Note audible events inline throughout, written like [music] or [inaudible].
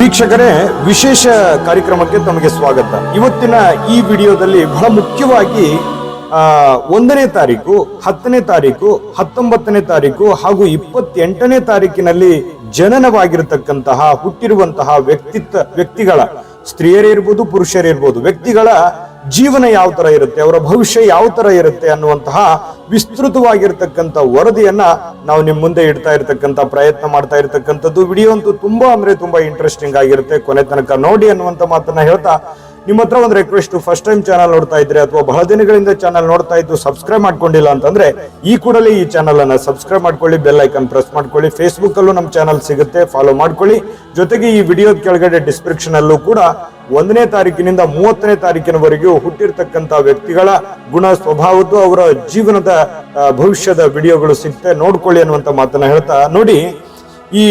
ವೀಕ್ಷಕರೇ, ವಿಶೇಷ ಕಾರ್ಯಕ್ರಮಕ್ಕೆ ತಮಗೆ ಸ್ವಾಗತ. ಇವತ್ತಿನ ಈ ವಿಡಿಯೋದಲ್ಲಿ ಬಹಳ ಮುಖ್ಯವಾಗಿ ಒಂದನೇ ತಾರೀಕು, ಹತ್ತನೇ ತಾರೀಕು, ಹತ್ತೊಂಬತ್ತನೇ ತಾರೀಕು ಹಾಗೂ ಇಪ್ಪತ್ತೆಂಟನೇ ತಾರೀಕಿನಲ್ಲಿ ಜನನವಾಗಿರತಕ್ಕಂತಹ, ಹುಟ್ಟಿರುವಂತಹ ವ್ಯಕ್ತಿತ್ವ ವ್ಯಕ್ತಿಗಳ, ಸ್ತ್ರೀಯರೇ ಇರ್ಬೋದು, ಪುರುಷರೇ ಇರ್ಬೋದು, ವ್ಯಕ್ತಿಗಳ ಜೀವನ ಯಾವ ತರ ಇರುತ್ತೆ, ಅವರ ಭವಿಷ್ಯ ಯಾವ ತರ ಇರುತ್ತೆ ಅನ್ನುವಂತಹ ವಿಸ್ತೃತವಾಗಿರ್ತಕ್ಕಂಥ ವರದಿಯನ್ನ ನಾವು ನಿಮ್ಮ ಮುಂದೆ ಇಡ್ತಾ ಇರತಕ್ಕಂತ ಪ್ರಯತ್ನ ಮಾಡ್ತಾ ಇರತಕ್ಕಂಥದ್ದು. ವಿಡಿಯೋ ಅಂತೂ ತುಂಬಾ ಅಂದ್ರೆ ತುಂಬಾ ಇಂಟ್ರೆಸ್ಟಿಂಗ್ ಆಗಿರುತ್ತೆ. ಕೊನೆ ತನಕ ನೋಡಿ ಅನ್ನುವಂತ ಮಾತನ್ನ ಹೇಳ್ತಾ ನಿಮ್ಮ ಹತ್ರ ಒಂದು ರಿಕ್ವೆಸ್ಟ್ ಫಸ್ಟ್ ಟೈಮ್ ಚಾನಲ್ ನೋಡ್ತಾ ಇದ್ರೆ ಅಥವಾ ಬಹಳ ದಿನಗಳಿಂದ ಚಾನಲ್ ನೋಡ್ತಾ ಇದ್ದು ಸಬ್ಸ್ಕ್ರೈಬ್ ಮಾಡ್ಕೊಂಡಿಲ್ಲ ಅಂತಂದ್ರೆ ಈ ಕೂಡಲೇ ಈ ಚಾನಲ್ ಅನ್ನ ಸಬ್ಸ್ಕ್ರೈಬ್ ಮಾಡ್ಕೊಳ್ಳಿ ಬೆಲ್ ಐಕನ್ ಪ್ರೆಸ್ ಮಾಡ್ಕೊಳ್ಳಿ ಫೇಸ್ಬುಕ್ ಅಲ್ಲೂ ನಮ್ಮ ಚಾನಲ್ ಸಿಗುತ್ತೆ ಫಾಲೋ ಮಾಡ್ಕೊಳ್ಳಿ. ಜೊತೆಗೆ ಈ ವಿಡಿಯೋದ ಕೆಳಗಡೆ ಡಿಸ್ಕ್ರಿಪ್ಷನ್ ಅಲ್ಲೂ ಕೂಡ ಒಂದನೇ ತಾರೀಕಿನಿಂದ ಮೂವತ್ತನೇ ತಾರೀಕಿನವರೆಗೂ ಹುಟ್ಟಿರ್ತಕ್ಕಂತ ವ್ಯಕ್ತಿಗಳ ಗುಣ ಸ್ವಭಾವದ್ದು ಅವರ ಜೀವನದ ಭವಿಷ್ಯದ ವಿಡಿಯೋಗಳು ಸಿಗುತ್ತೆ ನೋಡ್ಕೊಳ್ಳಿ ಅನ್ನುವಂಥ ಮಾತನ್ನ ಹೇಳ್ತಾ, ನೋಡಿ, ಈ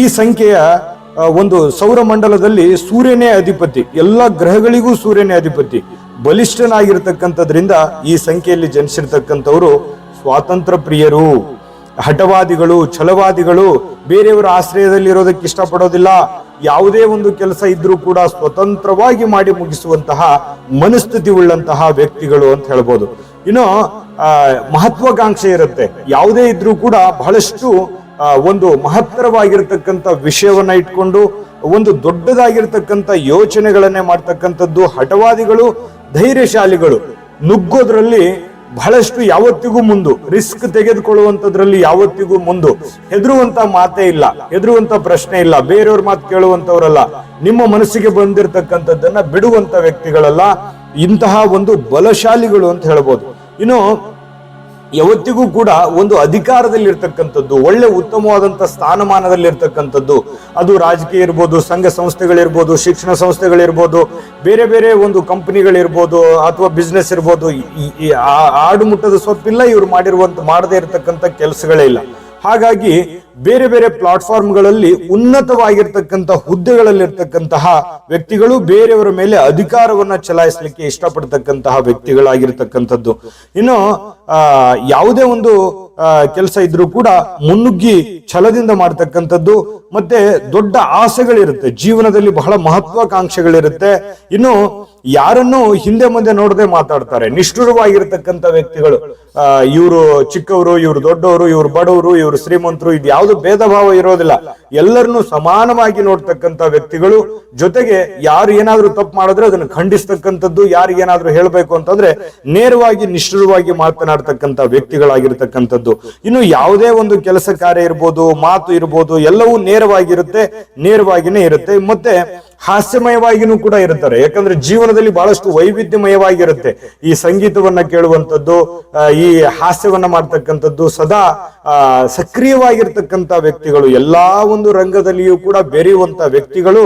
ಈ ಸಂಖ್ಯೆಯ ಒಂದು ಸೌರಮಂಡಲದಲ್ಲಿ ಸೂರ್ಯನೇ ಅಧಿಪತಿ, ಎಲ್ಲ ಗ್ರಹಗಳಿಗೂ ಸೂರ್ಯನೇ ಅಧಿಪತಿ, ಬಲಿಷ್ಠನಾಗಿರ್ತಕ್ಕಂಥದ್ರಿಂದ ಈ ಸಂಖ್ಯೆಯಲ್ಲಿ ಜನಿಸಿರ್ತಕ್ಕಂಥವರು ಸ್ವಾತಂತ್ರ್ಯ ಪ್ರಿಯರು, ಹಠವಾದಿಗಳು, ಛಲವಾದಿಗಳು, ಬೇರೆಯವರ ಆಶ್ರಯದಲ್ಲಿ ಇರೋದಕ್ಕೆ ಇಷ್ಟಪಡೋದಿಲ್ಲ ಯಾವುದೇ ಒಂದು ಕೆಲಸ ಇದ್ರೂ ಕೂಡ ಸ್ವತಂತ್ರವಾಗಿ ಮಾಡಿ ಮುಗಿಸುವಂತಹ ಮನಸ್ಥಿತಿ ಉಳ್ಳಂತಹ ವ್ಯಕ್ತಿಗಳು ಅಂತ ಹೇಳ್ಬೋದು. ಇನ್ನು ಮಹತ್ವಾಕಾಂಕ್ಷೆ ಇರುತ್ತೆ. ಯಾವುದೇ ಇದ್ರೂ ಕೂಡ ಬಹಳಷ್ಟು ಒಂದು ಮಹತ್ತರವಾಗಿರ್ತಕ್ಕಂಥ ವಿಷಯವನ್ನ ಇಟ್ಕೊಂಡು, ಒಂದು ದೊಡ್ಡದಾಗಿರ್ತಕ್ಕಂಥ ಯೋಚನೆಗಳನ್ನೇ ಮಾಡ್ತಕ್ಕಂಥದ್ದು ಹಠವಾದಿಗಳು, ಧೈರ್ಯಶಾಲಿಗಳು ನುಗ್ಗೋದ್ರಲ್ಲಿ ಬಹಳಷ್ಟು ಯಾವತ್ತಿಗೂ ಮುಂದು, ರಿಸ್ಕ್ ತೆಗೆದುಕೊಳ್ಳುವಂತದ್ರಲ್ಲಿ ಯಾವತ್ತಿಗೂ ಮುಂದು. ಹೆದರುವಂತ ಮಾತೇ ಇಲ್ಲ ಹೆದರುವಂತ ಪ್ರಶ್ನೆ ಇಲ್ಲ, ಬೇರೆಯವ್ರ ಮಾತು ಕೇಳುವಂತವರಲ್ಲ ನಿಮ್ಮ ಮನಸ್ಸಿಗೆ ಬಂದಿರತಕ್ಕಂಥದ್ದನ್ನ ಬಿಡುವಂತ ವ್ಯಕ್ತಿಗಳಲ್ಲ. ಇಂತಹ ಒಂದು ಬಲಶಾಲಿಗಳು ಅಂತ ಹೇಳ್ಬೋದು. ಇನ್ನು ಯಾವತ್ತಿಗೂ ಕೂಡ ಒಂದು ಅಧಿಕಾರದಲ್ಲಿರ್ತಕ್ಕಂಥದ್ದು, ಒಳ್ಳೆ ಉತ್ತಮವಾದಂಥ ಸ್ಥಾನಮಾನದಲ್ಲಿರ್ತಕ್ಕಂಥದ್ದು, ಅದು ರಾಜಕೀಯ ಇರ್ಬೋದು, ಸಂಘ ಸಂಸ್ಥೆಗಳಿರ್ಬೋದು, ಶಿಕ್ಷಣ ಸಂಸ್ಥೆಗಳಿರ್ಬೋದು, ಬೇರೆ ಬೇರೆ ಒಂದು ಕಂಪನಿಗಳಿರ್ಬೋದು ಅಥವಾ ಬಿಸ್ನೆಸ್ ಇರ್ಬೋದು ಆಡುಮುಟ್ಟದ ಸೊಪ್ಪಿಲ್ಲ ಇವ್ರು ಮಾಡಿರುವಂತ ಮಾಡದೇ ಇರತಕ್ಕಂಥ ಕೆಲಸಗಳೇ ಇಲ್ಲ. ಹಾಗಾಗಿ ಬೇರೆ ಬೇರೆ ಪ್ಲಾಟ್ಫಾರ್ಮ್ಗಳಲ್ಲಿ ಉನ್ನತವಾಗಿರ್ತಕ್ಕಂಥ ಹುದ್ದೆಗಳಲ್ಲಿರ್ತಕ್ಕಂತಹ ವ್ಯಕ್ತಿಗಳು ಬೇರೆಯವರ ಮೇಲೆ ಅಧಿಕಾರವನ್ನ ಚಲಾಯಿಸಲಿಕ್ಕೆ ಇಷ್ಟಪಡ್ತಕ್ಕಂತಹ ವ್ಯಕ್ತಿಗಳಾಗಿರ್ತಕ್ಕಂಥದ್ದು. ಇನ್ನು ಆ, ಯಾವುದೇ ಒಂದು ಕೆಲಸ ಇದ್ರೂ ಕೂಡ ಮುನ್ನುಗ್ಗಿ ಛಲದಿಂದ ಮಾಡ್ತಕ್ಕಂಥದ್ದು. ಮತ್ತೆ ದೊಡ್ಡ ಆಸೆಗಳಿರುತ್ತೆ. ಜೀವನದಲ್ಲಿ ಬಹಳ ಮಹತ್ವಾಕಾಂಕ್ಷೆಗಳಿರುತ್ತೆ. ಇನ್ನು ಯಾರನ್ನು ಹಿಂದೆ ಮುಂದೆ ನೋಡದೆ ಮಾತಾಡ್ತಾರೆ. ನಿಷ್ಠುರವಾಗಿರ್ತಕ್ಕಂಥ ವ್ಯಕ್ತಿಗಳು. ಇವರು ಚಿಕ್ಕವರು, ಇವರು ದೊಡ್ಡವರು, ಇವರು ಬಡವರು, ಇವರು ಶ್ರೀಮಂತರು, ಇದು ಯಾವುದು ಭೇದ ಭಾವ ಇರೋದಿಲ್ಲ. ಎಲ್ಲರನ್ನು ಸಮಾನವಾಗಿ ನೋಡ್ತಕ್ಕಂಥ ವ್ಯಕ್ತಿಗಳು. ಜೊತೆಗೆ ಯಾರು ಏನಾದ್ರೂ ತಪ್ಪು ಮಾಡಿದ್ರೆ ಅದನ್ನು ಖಂಡಿಸ್ತಕ್ಕಂಥದ್ದು. ಯಾರು ಹೇಳ್ಬೇಕು ಅಂತಂದ್ರೆ ನೇರವಾಗಿ, ನಿಷ್ಠುರವಾಗಿ ಮಾತನಾಡ್ತಕ್ಕಂಥ ವ್ಯಕ್ತಿಗಳಾಗಿರ್ತಕ್ಕಂಥದ್ದು. ಇನ್ನು ಯಾವುದೇ ಒಂದು ಕೆಲಸ ಕಾರ್ಯ ಇರ್ಬೋದು, ಮಾತು ಇರ್ಬೋದು, ಎಲ್ಲವೂ ನೇರವಾಗಿರುತ್ತೆ, ನೇರವಾಗಿನೇ ಇರುತ್ತೆ. ಮತ್ತೆ ಹಾಸ್ಯಮಯವಾಗಿನೂ ಕೂಡ ಇರುತ್ತಾರೆ. ಯಾಕಂದ್ರೆ ಜೀವನದಲ್ಲಿ ಬಹಳಷ್ಟು ವೈವಿಧ್ಯಮಯವಾಗಿರುತ್ತೆ. ಈ ಸಂಗೀತವನ್ನ ಕೇಳುವಂಥದ್ದು ಈ ಹಾಸ್ಯವನ್ನ ಮಾಡ್ತಕ್ಕಂಥದ್ದು, ಸದಾ ಸಕ್ರಿಯವಾಗಿರ್ತಕ್ಕಂಥ ವ್ಯಕ್ತಿಗಳು, ಎಲ್ಲಾ ಒಂದು ರಂಗದಲ್ಲಿಯೂ ಕೂಡ ಬೆರೆಯುವಂತ ವ್ಯಕ್ತಿಗಳು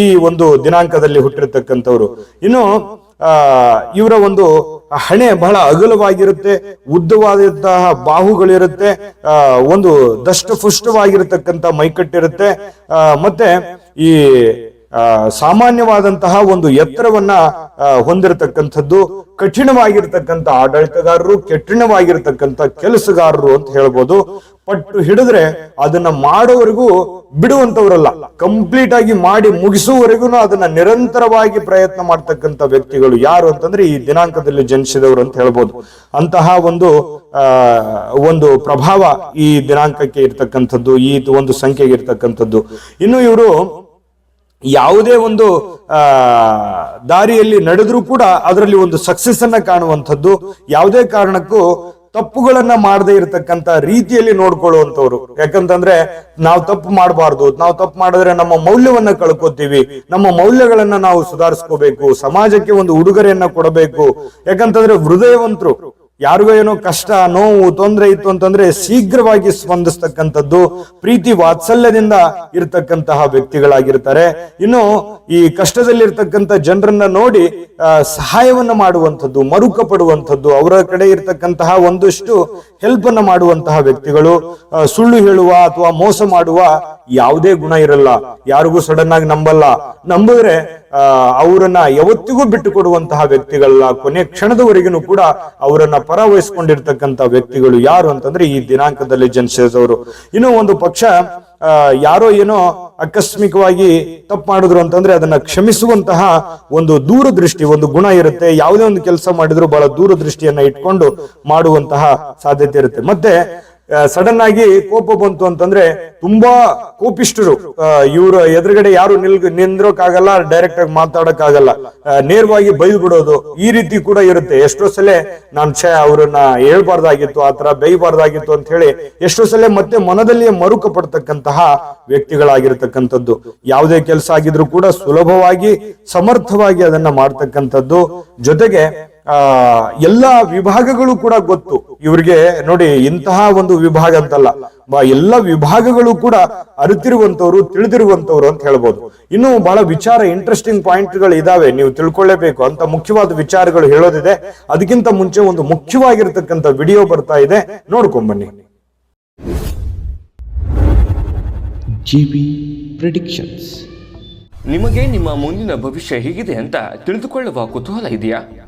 ಈ ಒಂದು ದಿನಾಂಕದಲ್ಲಿ ಹುಟ್ಟಿರ್ತಕ್ಕಂಥವ್ರು. ಇನ್ನು ಇವರ ಒಂದು ಹಣೆ ಬಹಳ ಅಗಲವಾಗಿರುತ್ತೆ, ಉದ್ದವಾದಂತಹ ಬಾಹುಗಳಿರುತ್ತೆ ಒಂದು ದಷ್ಟಪುಷ್ಟವಾಗಿರತಕ್ಕಂತ ಮೈಕಟ್ಟಿರುತ್ತೆ. ಮತ್ತೆ ಈ ಸಾಮಾನ್ಯವಾದಂತಹ ಒಂದು ಎತ್ತರವನ್ನ ಹೊಂದಿರತಕ್ಕಂಥದ್ದು, ಕಠಿಣವಾಗಿರ್ತಕ್ಕಂಥ ಆಡಳಿತಗಾರರು ಕಠಿಣವಾಗಿರ್ತಕ್ಕಂಥ ಕೆಲಸಗಾರರು ಅಂತ ಹೇಳ್ಬೋದು. ಪಟ್ಟು ಹಿಡಿದ್ರೆ ಅದನ್ನ ಮಾಡೋವರೆಗೂ ಬಿಡುವಂತವರಲ್ಲ ಕಂಪ್ಲೀಟ್ ಆಗಿ ಮಾಡಿ ಮುಗಿಸುವವರೆಗೂ ಅದನ್ನ ನಿರಂತರವಾಗಿ ಪ್ರಯತ್ನ ಮಾಡ್ತಕ್ಕಂಥ ವ್ಯಕ್ತಿಗಳು ಯಾರು ಅಂತಂದ್ರೆ ಈ ದಿನಾಂಕದಲ್ಲಿ ಜನಿಸಿದವರು ಅಂತ ಹೇಳ್ಬೋದು. ಅಂತಹ ಒಂದು ಒಂದು ಪ್ರಭಾವ ಈ ದಿನಾಂಕಕ್ಕೆ ಇರ್ತಕ್ಕಂಥದ್ದು, ಈ ಒಂದು ಸಂಖ್ಯೆಗೆ ಇರ್ತಕ್ಕಂಥದ್ದು. ಇನ್ನು ಇವರು ಯಾವುದೇ ಒಂದು ದಾರಿಯಲ್ಲಿ ನಡೆದ್ರೂ ಕೂಡ ಅದರಲ್ಲಿ ಒಂದು ಸಕ್ಸಸ್ ಅನ್ನ ಕಾಣುವಂಥದ್ದು. ಯಾವುದೇ ಕಾರಣಕ್ಕೂ ತಪ್ಪುಗಳನ್ನ ಮಾಡದೇ ಇರತಕ್ಕಂತ ರೀತಿಯಲ್ಲಿ ನೋಡ್ಕೊಳ್ಳುವಂತವ್ರು ಯಾಕಂತಂದ್ರೆ ನಾವು ತಪ್ಪು ಮಾಡಬಾರ್ದು. ನಾವು ತಪ್ಪು ಮಾಡಿದ್ರೆ ನಮ್ಮ ಮೌಲ್ಯವನ್ನ ಕಳ್ಕೊತೀವಿ. ನಮ್ಮ ಮೌಲ್ಯಗಳನ್ನ ನಾವು ಸುಧಾರಿಸ್ಕೋಬೇಕು. ಸಮಾಜಕ್ಕೆ ಒಂದು ಉಡುಗೊರೆಯನ್ನ ಕೊಡಬೇಕು. ಯಾಕಂತಂದ್ರೆ ಹೃದಯವಂತರು ಯಾರಿಗೋ ಏನೋ ಕಷ್ಟ, ನೋವು, ತೊಂದರೆ ಇತ್ತು ಅಂತಂದ್ರೆ ಶೀಘ್ರವಾಗಿ ಸ್ಪಂದಿಸ್ತಕ್ಕಂಥದ್ದು ಪ್ರೀತಿ ವಾತ್ಸಲ್ಯದಿಂದ ಇರತಕ್ಕಂತಹ ವ್ಯಕ್ತಿಗಳಾಗಿರ್ತಾರೆ. ಇನ್ನು ಈ ಕಷ್ಟದಲ್ಲಿರ್ತಕ್ಕಂಥ ಜನರನ್ನ ನೋಡಿ ಸಹಾಯವನ್ನ ಮಾಡುವಂಥದ್ದು, ಮರುಕ ಪಡುವಂಥದ್ದು, ಅವರ ಕಡೆ ಇರತಕ್ಕಂತಹ ಒಂದಷ್ಟು ಹೆಲ್ಪ್ ಅನ್ನ ಮಾಡುವಂತಹ ವ್ಯಕ್ತಿಗಳು ಸುಳ್ಳು ಹೇಳುವ ಅಥವಾ ಮೋಸ ಮಾಡುವ ಯಾವುದೇ ಗುಣ ಇರಲ್ಲ. ಯಾರಿಗೂ ಸಡನ್ ಆಗಿ ನಂಬಲ್ಲ. ನಂಬಿದ್ರೆ ಅವರನ್ನ ಯಾವತ್ತಿಗೂ ಬಿಟ್ಟು ಕೊಡುವಂತಹ ವ್ಯಕ್ತಿಗಳಲ್ಲ. ಕೊನೆ ಕ್ಷಣದವರೆಗೂ ಕೂಡ ಅವರನ್ನ ಪರವಹಿಸ್ಕೊಂಡಿರ್ತಕ್ಕಂಥ ವ್ಯಕ್ತಿಗಳು ಯಾರು ಅಂತಂದ್ರೆ ಈ ದಿನಾಂಕದಲ್ಲಿ ಜನಿಸಿದವರು ಇನ್ನು ಒಂದು ಪಕ್ಷ ಯಾರೋ ಏನೋ ಆಕಸ್ಮಿಕವಾಗಿ ತಪ್ಪು ಮಾಡಿದ್ರು ಅಂತಂದ್ರೆ ಅದನ್ನ ಕ್ಷಮಿಸುವಂತಹ ಒಂದು ದೂರದೃಷ್ಟಿ, ಒಂದು ಗುಣ ಇರುತ್ತೆ. ಯಾವುದೇ ಒಂದು ಕೆಲಸ ಮಾಡಿದ್ರು ಬಹಳ ದೂರದೃಷ್ಟಿಯನ್ನ ಇಟ್ಕೊಂಡು ಮಾಡುವಂತಹ ಸಾಧ್ಯತೆ ಇರುತ್ತೆ. ಮತ್ತೆ ಸಡನ್ ಆಗಿ ಕೋಪ ಬಂತು ಅಂತಂದ್ರೆ ತುಂಬಾ ಕೋಪಿಷ್ಟರು ಇವ್ರ ಎದುರುಗಡೆ ಯಾರು ನಿಲ್ ನಿಂದ್ರೋಕಾಗಲ್ಲ ಡೈರೆಕ್ಟ್ ಆಗಿ ಮಾತಾಡಕ್ ಆಗಲ್ಲ ನೇರವಾಗಿ ಬೈದು ಬಿಡೋದು ಈ ರೀತಿ ಕೂಡ ಇರುತ್ತೆ. ಎಷ್ಟೋ ಸಲ ನಾನ್ ಛೇ, ಅವ್ರನ್ನ ಹೇಳ್ಬಾರ್ದಾಗಿತ್ತು ಆತರ ಬೈಬಾರ್ದಾಗಿತ್ತು ಅಂತ ಹೇಳಿ ಎಷ್ಟೋ ಸಲ ಮತ್ತೆ ಮನದಲ್ಲಿಯೇ ಮರುಕ ಪಡ್ತಕ್ಕಂತಹ ವ್ಯಕ್ತಿಗಳಾಗಿರ್ತಕ್ಕಂಥದ್ದು. ಯಾವುದೇ ಕೆಲಸ ಆಗಿದ್ರು ಕೂಡ ಸುಲಭವಾಗಿ, ಸಮರ್ಥವಾಗಿ ಅದನ್ನ ಮಾಡ್ತಕ್ಕಂಥದ್ದು. ಜೊತೆಗೆ ಆ ಎಲ್ಲಾ ವಿಭಾಗಗಳು ಕೂಡ ಗೊತ್ತು. ಇವ್ರಿಗೆ ನೋಡಿ ಇಂತಹ ಒಂದು ವಿಭಾಗ ಅಂತಲ್ಲ. ಬ- ಎಲ್ಲ ವಿಭಾಗಗಳು ಕೂಡ ಅರಿತಿರುವಂತವ್ರು ತಿಳಿದಿರುವಂತವ್ರು ಅಂತ ಹೇಳ್ಬೋದು. ಇನ್ನು ಬಹಳ ವಿಚಾರ ಇಂಟ್ರೆಸ್ಟಿಂಗ್ ಪಾಯಿಂಟ್ಗಳು ಇದಾವೆ. ನೀವು ತಿಳ್ಕೊಳ್ಳೇಬೇಕು. ಅಂತ ಮುಖ್ಯವಾದ ವಿಚಾರಗಳು ಹೇಳೋದಿದೆ. ಅದಕ್ಕಿಂತ ಮುಂಚೆ ಒಂದು ಮುಖ್ಯವಾಗಿರ್ತಕ್ಕಂಥ ವಿಡಿಯೋ ಬರ್ತಾ ಇದೆ. ನೋಡ್ಕೊಂಬನ್ನಿ GB ಪ್ರಿಡಿಕ್ಷನ್ಸ್ ನಿಮಗೆ ನಿಮ್ಮ ಮುಂದಿನ ಭವಿಷ್ಯ ಹೇಗಿದೆ ಅಂತ ತಿಳಿದುಕೊಳ್ಳುವ ಕುತೂಹಲ ಇದೆಯಾ?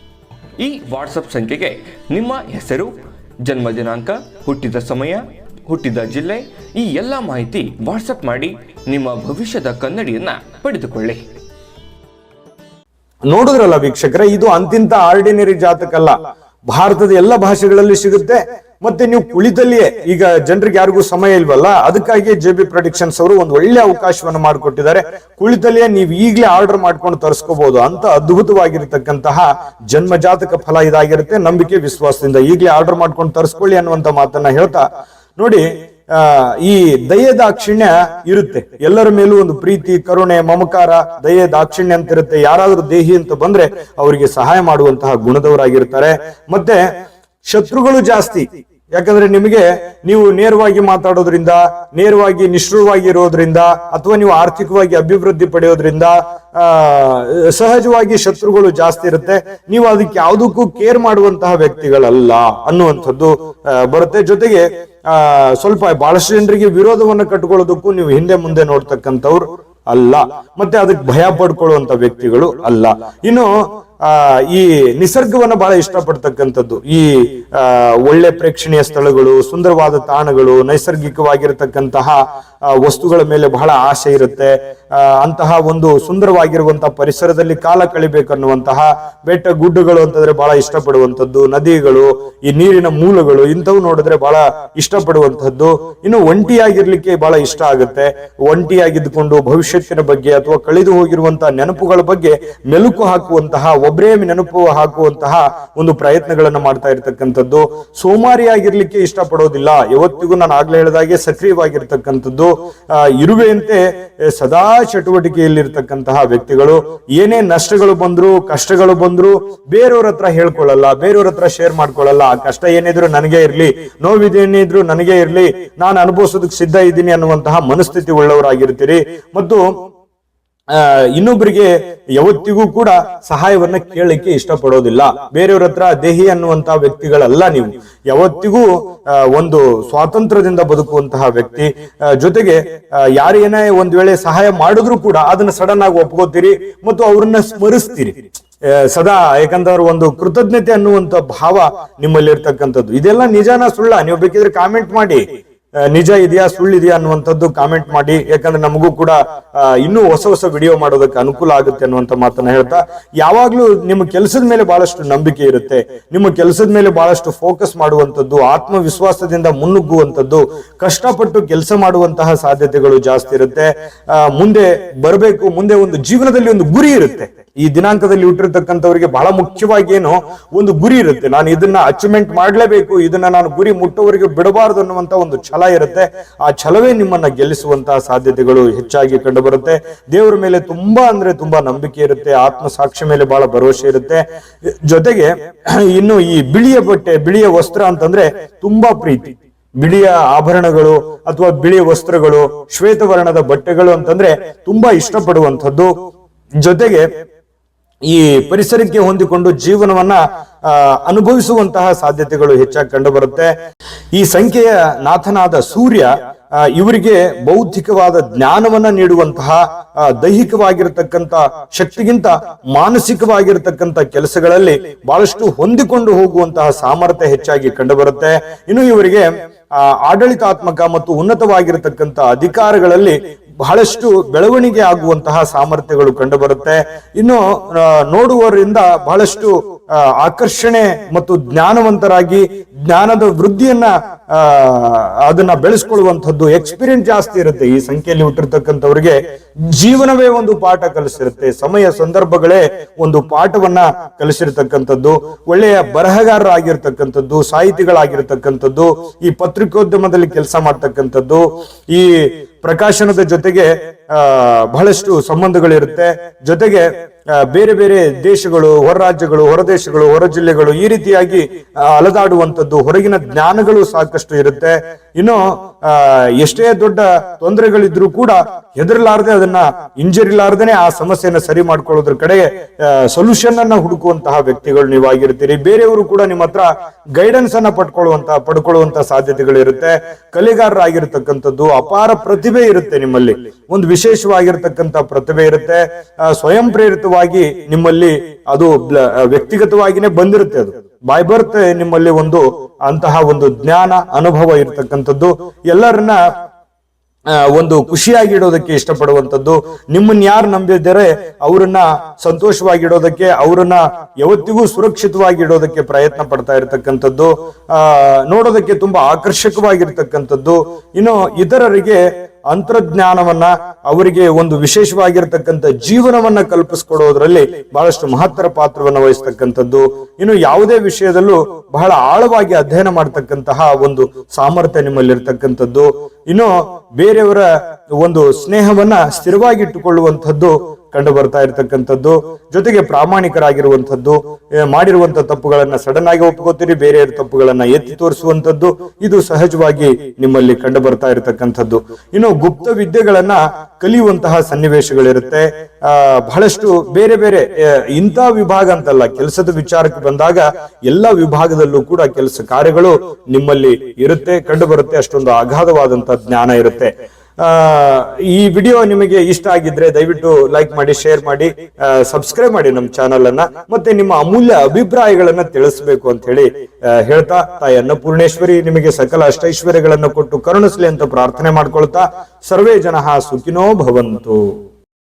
ಈ ವಾಟ್ಸಪ್ ಸಂಖ್ಯೆಗೆ ನಿಮ್ಮ ಹೆಸರು, ಜನ್ಮ ದಿನಾಂಕ, ಹುಟ್ಟಿದ ಸಮಯ, ಹುಟ್ಟಿದ ಜಿಲ್ಲೆ, ಈ ಎಲ್ಲ ಮಾಹಿತಿ ವಾಟ್ಸಪ್ ಮಾಡಿ ನಿಮ್ಮ ಭವಿಷ್ಯದ ಕನ್ನಡಿಯನ್ನ ಪಡೆದುಕೊಳ್ಳಿ. ನೋಡಿದ್ರಲ್ಲ ವೀಕ್ಷಕರ, ಇದು ಅಂತಿಂತ ಆರ್ಡಿನರಿ ಜಾತಕ ಅಲ್ಲ ಭಾರತದ ಎಲ್ಲ ಭಾಷೆಗಳಲ್ಲಿ ಸಿಗುತ್ತೆ. ಮತ್ತೆ ನೀವು ಕುಳಿತಲ್ಲಿಯೇ ಈಗ ಜನರಿಗೆ ಯಾರಿಗೂ ಸಮಯ ಇಲ್ವಲ್ಲ ಅದಕ್ಕಾಗಿ ಜೆ ಬಿ ಪ್ರೊಡಿಕ್ಷನ್ಸ್ ಅವರು ಒಂದು ಒಳ್ಳೆ ಅವಕಾಶವನ್ನು ಮಾಡಿಕೊಟ್ಟಿದ್ದಾರೆ. ಕುಳಿತಲ್ಲಿಯೇ ನೀವು ಈಗಲೇ ಆರ್ಡರ್ ಮಾಡ್ಕೊಂಡು ತರಿಸ್ಕೋಬಹುದು ಅಂತ ಅದ್ಭುತವಾಗಿರತಕ್ಕಂತಹ ಜನ್ಮಜಾತಕ ಫಲ ಇದಾಗಿರುತ್ತೆ. ನಂಬಿಕೆ, ವಿಶ್ವಾಸದಿಂದ ಈಗಲೇ ಆರ್ಡರ್ ಮಾಡ್ಕೊಂಡು ತರಿಸ್ಕೊಳ್ಳಿ ಅನ್ನುವಂತ ಮಾತನ್ನ ಹೇಳ್ತಾ, ನೋಡಿ ಈ ದಯೆ ದಾಕ್ಷಿಣ್ಯ ಇರುತ್ತೆ. ಎಲ್ಲರ ಮೇಲೂ ಒಂದು ಪ್ರೀತಿ, ಕರುಣೆ, ಮಮಕಾರ, ದಯೆ ದಾಕ್ಷಿಣ್ಯ ಅಂತ ಇರುತ್ತೆ. ಯಾರಾದ್ರೂ ದೇಹಿ ಅಂತ ಬಂದ್ರೆ ಅವರಿಗೆ ಸಹಾಯ ಮಾಡುವಂತಹ ಗುಣದವರಾಗಿರ್ತಾರೆ. ಮತ್ತೆ ಶತ್ರುಗಳು ಜಾಸ್ತಿ. ಯಾಕಂದ್ರೆ ನಿಮಗೆ ನೀವು ನೇರವಾಗಿ ಮಾತಾಡೋದ್ರಿಂದ, ನೇರವಾಗಿ ನಿಷ್ಠುರವಾಗಿ ಇರೋದ್ರಿಂದ ಅಥವಾ ನೀವು ಆರ್ಥಿಕವಾಗಿ ಅಭಿವೃದ್ಧಿ ಪಡೆಯೋದ್ರಿಂದ ಸಹಜವಾಗಿ ಶತ್ರುಗಳು ಜಾಸ್ತಿ ಇರುತ್ತೆ. ನೀವು ಅದಕ್ಕೆ ಯಾವುದಕ್ಕೂ ಕೇರ್ ಮಾಡುವಂತಹ ವ್ಯಕ್ತಿಗಳಲ್ಲ ಅನ್ನುವಂಥದ್ದು ಬರುತ್ತೆ. ಜೊತೆಗೆ ಸ್ವಲ್ಪ ಬಹಳಷ್ಟು ಜನರಿಗೆ ವಿರೋಧವನ್ನು ಕಟ್ಕೊಳ್ಳೋದಕ್ಕೂ ನೀವು ಹಿಂದೆ ಮುಂದೆ ನೋಡ್ತಕ್ಕಂಥವ್ರು ಅಲ್ಲ. ಮತ್ತೆ ಅದಕ್ಕೆ ಭಯ ಪಡ್ಕೊಳ್ಳುವಂತ ವ್ಯಕ್ತಿಗಳು ಅಲ್ಲ. ಇನ್ನು ಆ, ಈ ನಿಸರ್ಗವನ್ನ ಬಹಳ ಇಷ್ಟಪಡ್ತಕ್ಕಂಥದ್ದು. ಈ ಒಳ್ಳೆ ಪ್ರೇಕ್ಷಣೀಯ ಸ್ಥಳಗಳು, ಸುಂದರವಾದ ತಾಣಗಳು, ನೈಸರ್ಗಿಕವಾಗಿರತಕ್ಕಂತಹ ವಸ್ತುಗಳ ಮೇಲೆ ಬಹಳ ಆಸೆ ಇರುತ್ತೆ. ಅಂತಹ ಒಂದು ಸುಂದರವಾಗಿರುವಂತಹ ಪರಿಸರದಲ್ಲಿ ಕಾಲ ಕಳಿಬೇಕನ್ನುವಂತಹ ಬೆಟ್ಟ ಗುಡ್ಡಗಳು ಅಂತಂದ್ರೆ ಬಹಳ ಇಷ್ಟಪಡುವಂಥದ್ದು, ನದಿಗಳು, ಈ ನೀರಿನ ಮೂಲಗಳು ಇಂಥವು ನೋಡಿದ್ರೆ ಬಹಳ ಇಷ್ಟಪಡುವಂತಹದ್ದು ಇನ್ನು ಒಂಟಿಯಾಗಿರ್ಲಿಕ್ಕೆ ಬಹಳ ಇಷ್ಟ ಆಗುತ್ತೆ. ಒಂಟಿಯಾಗಿದ್ದುಕೊಂಡು ಭವಿಷ್ಯತ್ತಿನ ಬಗ್ಗೆ ಅಥವಾ ಕಳೆದು ಹೋಗಿರುವಂತಹ ನೆನಪುಗಳ ಬಗ್ಗೆ ಮೆಲುಕು ಹಾಕುವಂತಹ ಒಬ್ಬರೇ ನೆನಪು ಹಾಕುವಂತಹ ಒಂದು ಪ್ರಯತ್ನಗಳನ್ನ ಮಾಡ್ತಾ ಇರ್ತಕ್ಕಂಥದ್ದು. ಸೋಮಾರಿಯಾಗಿರ್ಲಿಕ್ಕೆ ಇಷ್ಟಪಡೋದಿಲ್ಲ. ಯಾವತ್ತಿಗೂ ನಾನು ಆಗ್ಲೇ ಹೇಳಿದಾಗೆ ಸಕ್ರಿಯವಾಗಿರ್ತಕ್ಕಂಥದ್ದು. ಇರುವೆಯಂತೆ ಸದಾ ಚಟುವಟಿಕೆಯಲ್ಲಿರ್ತಕ್ಕಂತಹ ವ್ಯಕ್ತಿಗಳು, ಏನೇ ನಷ್ಟಗಳು ಬಂದ್ರು, ಕಷ್ಟಗಳು ಬಂದ್ರು ಬೇರೆಯವ್ರ ಹತ್ರ ಹೇಳ್ಕೊಳ್ಳಲ್ಲ ಬೇರೆಯವ್ರ ಹತ್ರ ಶೇರ್ ಮಾಡ್ಕೊಳ್ಳಲ್ಲ. ಆ ಕಷ್ಟ ಏನಿದ್ರು ನನಗೆ ಇರ್ಲಿ ನೋವಿದೇನಿದ್ರು ನನಗೆ ಇರ್ಲಿ, ನಾನು ಅನುಭವಿಸೋದಕ್ಕೆ ಸಿದ್ಧ ಇದ್ದೀನಿ ಅನ್ನುವಂತಹ ಮನಸ್ಥಿತಿ ಉಳ್ಳವರಾಗಿರ್ತೀರಿ. ಮತ್ತು ಇನ್ನೊಬ್ಬರಿಗೆ ಯಾವತ್ತಿಗೂ ಕೂಡ ಸಹಾಯವನ್ನ ಕೇಳಲಿಕ್ಕೆ ಇಷ್ಟಪಡೋದಿಲ್ಲ. ಬೇರೆಯವ್ರ ಹತ್ರ ದೇಹಿ ಅನ್ನುವಂತ ವ್ಯಕ್ತಿಗಳಲ್ಲ ನೀವು. ಯಾವತ್ತಿಗೂ ಒಂದು ಸ್ವಾತಂತ್ರ್ಯದಿಂದ ಬದುಕುವಂತಹ ವ್ಯಕ್ತಿ ಜೊತೆಗೆ ಯಾರೇನೇ ಒಂದ್ ವೇಳೆ ಸಹಾಯ ಮಾಡಿದ್ರು ಕೂಡ ಅದನ್ನ ಸಡನ್ ಆಗಿ ಒಪ್ಕೋತೀರಿ ಮತ್ತು ಅವ್ರನ್ನ ಸ್ಮರಿಸ್ತೀರಿ. ಸದಾ ಯಾಕಂದ್ರೆ ಒಂದು ಕೃತಜ್ಞತೆ ಅನ್ನುವಂತ ಭಾವ ನಿಮ್ಮಲ್ಲಿ ಇರ್ತಕ್ಕಂಥದ್ದು ಇದೆಲ್ಲ ನಿಜಾನ ಸುಳ್ಳ. ನೀವು ಬೇಕಿದ್ರೆ ಕಾಮೆಂಟ್ ಮಾಡಿ. ನಿಜ ಇದೆಯಾ ಸುಳ್ಳಿದೆಯಾ ಅನ್ನುವಂಥದ್ದು ಕಾಮೆಂಟ್ ಮಾಡಿ. ಯಾಕಂದ್ರೆ ನಮಗೂ ಕೂಡ ಇನ್ನೂ ಹೊಸ ಹೊಸ ವಿಡಿಯೋ ಮಾಡೋದಕ್ಕೆ ಅನುಕೂಲ ಆಗುತ್ತೆ ಅನ್ನುವಂತ ಮಾತನ್ನ ಹೇಳ್ತಾ, ಯಾವಾಗ್ಲೂ ನಿಮ್ಮ ಕೆಲಸದ ಮೇಲೆ ಬಹಳಷ್ಟು ನಂಬಿಕೆ ಇರುತ್ತೆ. ನಿಮ್ಮ ಕೆಲಸದ ಮೇಲೆ ಬಹಳಷ್ಟು ಫೋಕಸ್ ಮಾಡುವಂತದ್ದು ಆತ್ಮವಿಶ್ವಾಸದಿಂದ ಮುನ್ನುಗ್ಗುವಂತದ್ದು ಕಷ್ಟಪಟ್ಟು ಕೆಲಸ ಮಾಡುವಂತಹ ಸಾಧ್ಯತೆಗಳು ಜಾಸ್ತಿ ಇರುತ್ತೆ. ಮುಂದೆ ಬರಬೇಕು, ಮುಂದೆ ಒಂದು ಜೀವನದಲ್ಲಿ ಒಂದು ಗುರಿ ಇರುತ್ತೆ. ಈ ದಿನಾಂಕದಲ್ಲಿ ಹುಟ್ಟಿರ್ತಕ್ಕಂಥವ್ರಿಗೆ ಬಹಳ ಮುಖ್ಯವಾಗಿ ಏನು ಒಂದು ಗುರಿ ಇರುತ್ತೆ. ನಾನು ಇದನ್ನ ಅಚೀವ್ಮೆಂಟ್ ಮಾಡಲೇಬೇಕು. ಇದನ್ನ ನಾನು ಗುರಿ ಮುಟ್ಟೋವರೆಗೆ ಬಿಡಬಾರದು ಅನ್ನುವಂತ ಒಂದು ಛಲ ಇರುತ್ತೆ. ಆ ಛಲವೇ ನಿಮ್ಮನ್ನ ಗೆಲ್ಲಿಸುವಂತಹ ಸಾಧ್ಯತೆಗಳು ಹೆಚ್ಚಾಗಿ ಕಂಡು ಬರುತ್ತೆ ದೇವರ ಮೇಲೆ ತುಂಬಾ ಅಂದ್ರೆ ತುಂಬಾ ನಂಬಿಕೆ ಇರುತ್ತೆ. ಆತ್ಮ ಸಾಕ್ಷಿ ಮೇಲೆ ಬಹಳ ಭರವಸೆ ಇರುತ್ತೆ. ಜೊತೆಗೆ [clears throat] ಇನ್ನು ಈ ಬಿಳಿಯ ಬಟ್ಟೆ, ಬಿಳಿಯ ವಸ್ತ್ರ ಅಂತಂದ್ರೆ ತುಂಬಾ ಪ್ರೀತಿ. ಬಿಳಿಯ ಆಭರಣಗಳು ಅಥವಾ ಬಿಳಿಯ ವಸ್ತ್ರಗಳು, ಶ್ವೇತವರ್ಣದ ಬಟ್ಟೆಗಳು ಅಂತಂದ್ರೆ ತುಂಬಾ ಇಷ್ಟಪಡುವಂಥದ್ದು. ಜೊತೆಗೆ ಈ ಪರಿಸರಕ್ಕೆ ಹೊಂದಿಕೊಂಡು ಜೀವನವನ್ನ ಅನುಭವಿಸುವಂತಹ ಸಾಧ್ಯತೆಗಳು ಹೆಚ್ಚಾಗಿ ಕಂಡು ಬರುತ್ತೆ ಈ ಸಂಖ್ಯೆಯ ನಾಥನಾದ ಸೂರ್ಯ ಇವರಿಗೆ ಬೌದ್ಧಿಕವಾದ ಜ್ಞಾನವನ್ನ ನೀಡುವಂತಹ ದೈಹಿಕವಾಗಿರತಕ್ಕಂತ ಶಕ್ತಿಗಿಂತ ಮಾನಸಿಕವಾಗಿರತಕ್ಕಂತ ಕೆಲಸಗಳಲ್ಲಿ ಬಹಳಷ್ಟು ಹೊಂದಿಕೊಂಡು ಹೋಗುವಂತಹ ಸಾಮರ್ಥ್ಯ ಹೆಚ್ಚಾಗಿ ಕಂಡು ಬರುತ್ತೆ ಇನ್ನು ಇವರಿಗೆ ಆಡಳಿತಾತ್ಮಕ ಮತ್ತು ಉನ್ನತವಾಗಿರತಕ್ಕಂತ ಅಧಿಕಾರಗಳಲ್ಲಿ ಬಹಳಷ್ಟು ಬೆಳವಣಿಗೆ ಆಗುವಂತಹ ಸಾಮರ್ಥ್ಯಗಳು ಕಂಡುಬರುತ್ತೆ. ಇನ್ನು ನೋಡುವರಿಂದ ಬಹಳಷ್ಟು ಆಕರ್ಷಣೆ ಮತ್ತು ಜ್ಞಾನವಂತರಾಗಿ ಜ್ಞಾನದ ವೃದ್ಧಿಯನ್ನ ಅದನ್ನ ಬೆಳೆಸ್ಕೊಳ್ಳುವಂಥದ್ದು ಎಕ್ಸ್ಪೀರಿಯನ್ಸ್ ಜಾಸ್ತಿ ಇರುತ್ತೆ. ಈ ಸಂಖ್ಯೆಯಲ್ಲಿ ಹುಟ್ಟಿರ್ತಕ್ಕಂಥವ್ರಿಗೆ ಜೀವನವೇ ಒಂದು ಪಾಠ ಕಲಿಸಿರುತ್ತೆ. ಸಮಯ ಸಂದರ್ಭಗಳೇ ಒಂದು ಪಾಠವನ್ನ ಕಲಿಸಿರ್ತಕ್ಕಂಥದ್ದು. ಒಳ್ಳೆಯ ಬರಹಗಾರರಾಗಿರ್ತಕ್ಕಂಥದ್ದು, ಸಾಹಿತಿಗಳಾಗಿರ್ತಕ್ಕಂಥದ್ದು, ಈ ಪತ್ರಿಕೋದ್ಯಮದಲ್ಲಿ ಕೆಲಸ ಮಾಡ್ತಕ್ಕಂಥದ್ದು, ಈ ಪ್ರಕಾಶನದ ಜೊತೆಗೆ ಬಹಳಷ್ಟು ಸಂಬಂಧಗಳಿರುತ್ತೆ. ಜೊತೆಗೆ ಬೇರೆ ಬೇರೆ ದೇಶಗಳು ಹೊರ ರಾಜ್ಯಗಳು ಹೊರ ದೇಶಗಳು ಹೊರ ಜಿಲ್ಲೆಗಳು ಈ ರೀತಿಯಾಗಿ ಅಲದಾಡುವಂಥದ್ದು, ಹೊರಗಿನ ಜ್ಞಾನಗಳು ಸಾಕಷ್ಟು ಇರುತ್ತೆ. ಇನ್ನು ಎಷ್ಟೇ ದೊಡ್ಡ ತೊಂದರೆಗಳಿದ್ರು ಕೂಡ ಹೆದರಲಾರದೆ ಅದನ್ನ ಇಂಜರಿಲಾರ್ದೇನೆ ಆ ಸಮಸ್ಯೆಯನ್ನ ಸರಿ ಮಾಡ್ಕೊಳ್ಳೋದ್ರ ಕಡೆಗೆ ಸೊಲ್ಯೂಷನ್ ಅನ್ನ ಹುಡುಕುವಂತಹ ವ್ಯಕ್ತಿಗಳು ನೀವಾಗಿರ್ತೀರಿ. ಬೇರೆಯವರು ಕೂಡ ನಿಮ್ಮ ಹತ್ರ ಗೈಡೆನ್ಸ್ ಅನ್ನ ಪಡ್ಕೊಳ್ಳುವಂತ ಪಡ್ಕೊಳ್ಳುವಂತಹ ಸಾಧ್ಯತೆಗಳು ಇರುತ್ತೆ ಕಲೆಗಾರರಾಗಿರ್ತಕ್ಕಂಥದ್ದು ಅಪಾರ ಪ್ರತಿಭೆ ಇರುತ್ತೆ ನಿಮ್ಮಲ್ಲಿ. ಒಂದು ವಿಶೇಷವಾಗಿರ್ತಕ್ಕಂಥ ಪ್ರತಿಭೆ ಇರುತ್ತೆ. ಸ್ವಯಂ ಸ್ವಯಂ ಪ್ರೇರಿತವಾಗಿ ನಿಮ್ಮಲ್ಲಿ ಅದು ವ್ಯಕ್ತಿಗತವಾಗಿನೇ ಬಂದಿರುತ್ತೆ ಅದು. ಬೈ ಬರ್ತ್ ನಿಮ್ಮಲ್ಲಿ ಒಂದು ಅಂತಹ ಒಂದು ಜ್ಞಾನ, ಅನುಭವ ಇರತಕ್ಕಂಥದ್ದು. ಎಲ್ಲರನ್ನ ಒಂದು ಖುಷಿಯಾಗಿ ಇಡೋದಕ್ಕೆ ಇಷ್ಟಪಡುವಂಥದ್ದು. ನಿಮ್ಮನ್ನ ಯಾರು ನಂಬಿದರೆ ಅವರನ್ನ ಸಂತೋಷವಾಗಿಡೋದಕ್ಕೆ ಅವರನ್ನ ಯಾವತ್ತಿಗೂ ಸುರಕ್ಷಿತವಾಗಿ ಇಡೋದಕ್ಕೆ ಪ್ರಯತ್ನ ಪಡ್ತಾ ಇರತಕ್ಕಂಥದ್ದು. ಆ, ನೋಡೋದಕ್ಕೆ ತುಂಬಾ ಆಕರ್ಷಕವಾಗಿರ್ತಕ್ಕಂಥದ್ದು. ಇನ್ನು ಇತರರಿಗೆ ಅಂತರ್ಜ್ಞಾನವನ್ನ ಅವರಿಗೆ ಒಂದು ವಿಶೇಷವಾಗಿರ್ತಕ್ಕಂಥ ಜೀವನವನ್ನ ಕಲ್ಪಿಸ್ಕೊಡೋದ್ರಲ್ಲಿ ಬಹಳಷ್ಟು ಮಹತ್ತರ ಪಾತ್ರವನ್ನ ವಹಿಸ್ತಕ್ಕಂಥದ್ದು. ಇನ್ನು ಯಾವುದೇ ವಿಷಯದಲ್ಲೂ ಬಹಳ ಆಳವಾಗಿ ಅಧ್ಯಯನ ಮಾಡ್ತಕ್ಕಂತಹ ಒಂದು ಸಾಮರ್ಥ್ಯ ನಿಮ್ಮಲ್ಲಿರ್ತಕ್ಕಂಥದ್ದು. ಇನ್ನು ಬೇರೆಯವರ ಒಂದು ಸ್ನೇಹವನ್ನ ಸ್ಥಿರವಾಗಿಟ್ಟುಕೊಳ್ಳುವಂಥದ್ದು ಕಂಡು ಬರ್ತಾ ಇರತಕ್ಕಂಥದ್ದು. ಜೊತೆಗೆ ಪ್ರಾಮಾಣಿಕರಾಗಿರುವಂಥದ್ದು ಮಾಡಿರುವಂತ ತಪ್ಪುಗಳನ್ನ ಸಡನ್ ಆಗಿ ಒಪ್ಕೋತೀರಿ, ಬೇರೆ ತಪ್ಪುಗಳನ್ನ ಎತ್ತಿ ತೋರಿಸುವಂತದ್ದು ಇದು ಸಹಜವಾಗಿ ನಿಮ್ಮಲ್ಲಿ ಕಂಡು ಬರ್ತಾ ಇರತಕ್ಕಂಥದ್ದು. ಇನ್ನು ಗುಪ್ತ ವಿದ್ಯೆಗಳನ್ನ ಕಲಿಯುವಂತಹ ಸನ್ನಿವೇಶಗಳಿರುತ್ತೆ. ಆ, ಬಹಳಷ್ಟು ಬೇರೆ ಬೇರೆ ಇಂಥ ವಿಭಾಗ ಅಂತಲ್ಲ, ಕೆಲಸದ ವಿಚಾರಕ್ಕೆ ಬಂದಾಗ ಎಲ್ಲ ವಿಭಾಗದಲ್ಲೂ ಕೂಡ ಕೆಲಸ ಕಾರ್ಯಗಳು ನಿಮ್ಮಲ್ಲಿ ಇರುತ್ತೆ ಕಂಡು ಬರುತ್ತೆ ಅಷ್ಟೊಂದು ಅಗಾಧವಾದಂತಹ ಜ್ಞಾನ ಇರುತ್ತೆ. ಈ ವಿಡಿಯೋ ನಿಮಗೆ ಇಷ್ಟ ಆಗಿದ್ರೆ ದಯವಿಟ್ಟು ಲೈಕ್ ಮಾಡಿ ಶೇರ್ ಮಾಡಿ ಸಬ್ಸ್ಕ್ರೈಬ್ ಮಾಡಿ ನಮ್ಮ ಚಾನಲ್ ಅನ್ನ ಮತ್ತೆ ನಿಮ್ಮ ಅಮೂಲ್ಯ ಅಭಿಪ್ರಾಯಗಳನ್ನ ತಿಳಿಸ್ಬೇಕು ಅಂತ ಹೇಳಿ ಹೇಳ್ತಾ ತಾಯಿ ಅನ್ನಪೂರ್ಣೇಶ್ವರಿ ನಿಮಗೆ ಸಕಲ ಅಷ್ಟೈಶ್ವರ್ಯಗಳನ್ನು ಕೊಟ್ಟು ಕರುಣಿಸ್ಲಿ ಅಂತ ಪ್ರಾರ್ಥನೆ ಮಾಡ್ಕೊಳ್ತಾ ಸರ್ವೇ ಜನ ಸುಖಿನೋ ಭವಂತು.